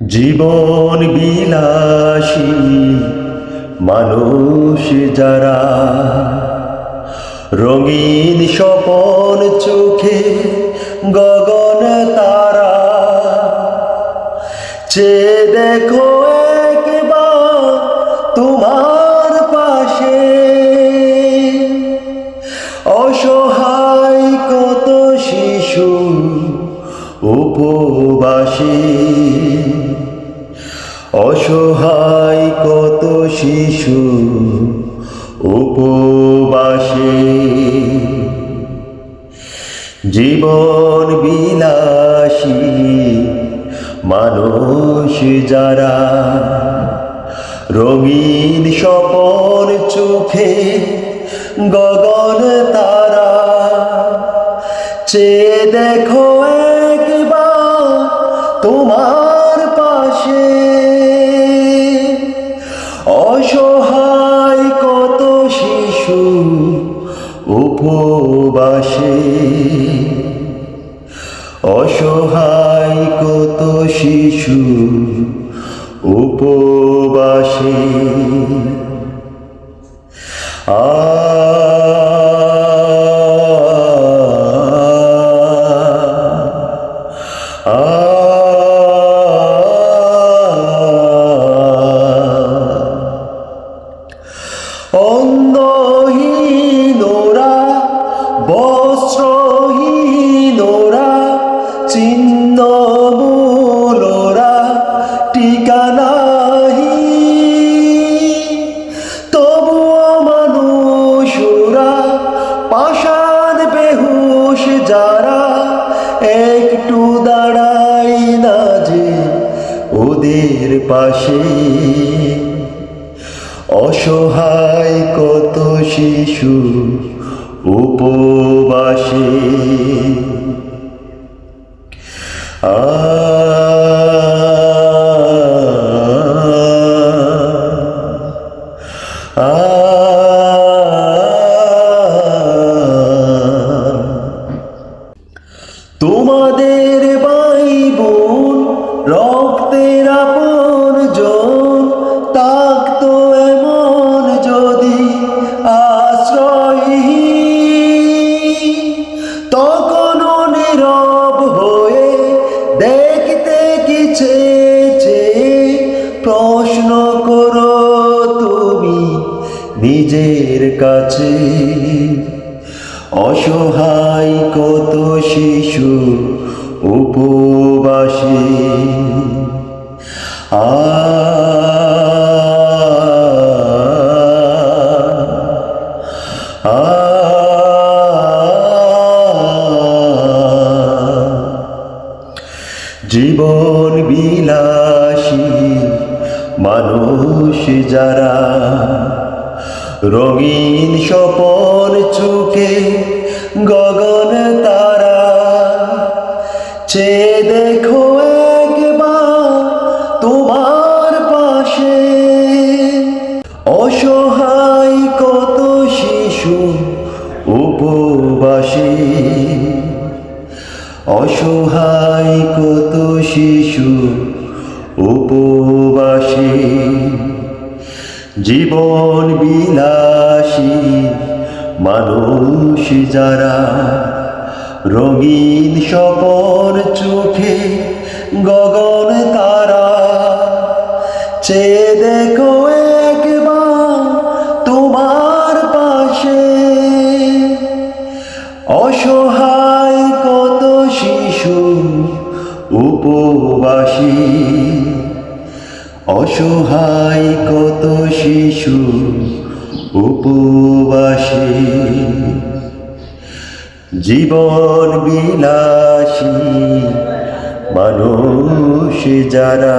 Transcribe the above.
জীবন বিলাসী মানুষ যারা রঙিন স্বপন চোখে গগন তারা চেয়ে দেখো তোমার পাশে, অসহায় কত শিশু উপবাসী অসহায় কত শিশু উপবাসে। জীবন বিলাসী মানুষ যারা রঙিন স্বপন চোখে গগন তারা, চেয়ে দেখো একবার তোমার পাশে। উপবাসে। অসহায় কত শিশু উপবাসে। আ চিহ্ন মূলরা ঠিকানাহি তবুও মানুষরা পাষাণ বেহুশ যারা একটু দাঁড়াই না যে ওদের পাশে। অসহায় কত শিশু উপবাসে। আ নিজের কাছে। অসহায় কত শিশু উপবাসী। আ জীবন বিলাসী মানুষ যারা রঙিন স্বপন চোখে গগন তারা। চেয়ে দেখো একবার তোমার পাশে। অসহায় কত শিশু উপবাসী। অসহায় কত শিশু উপবাসী। জীবন বিলাসী মানুষ যারা রঙিন স্বপন চোখে গগন তারা চেয়ে দেখো একবার তোমার পাশে। অসহায় কত শিশু উপবাসী অসহায় কত শিশু উপবাসী। জীবন বিলাসী মানুষ যারা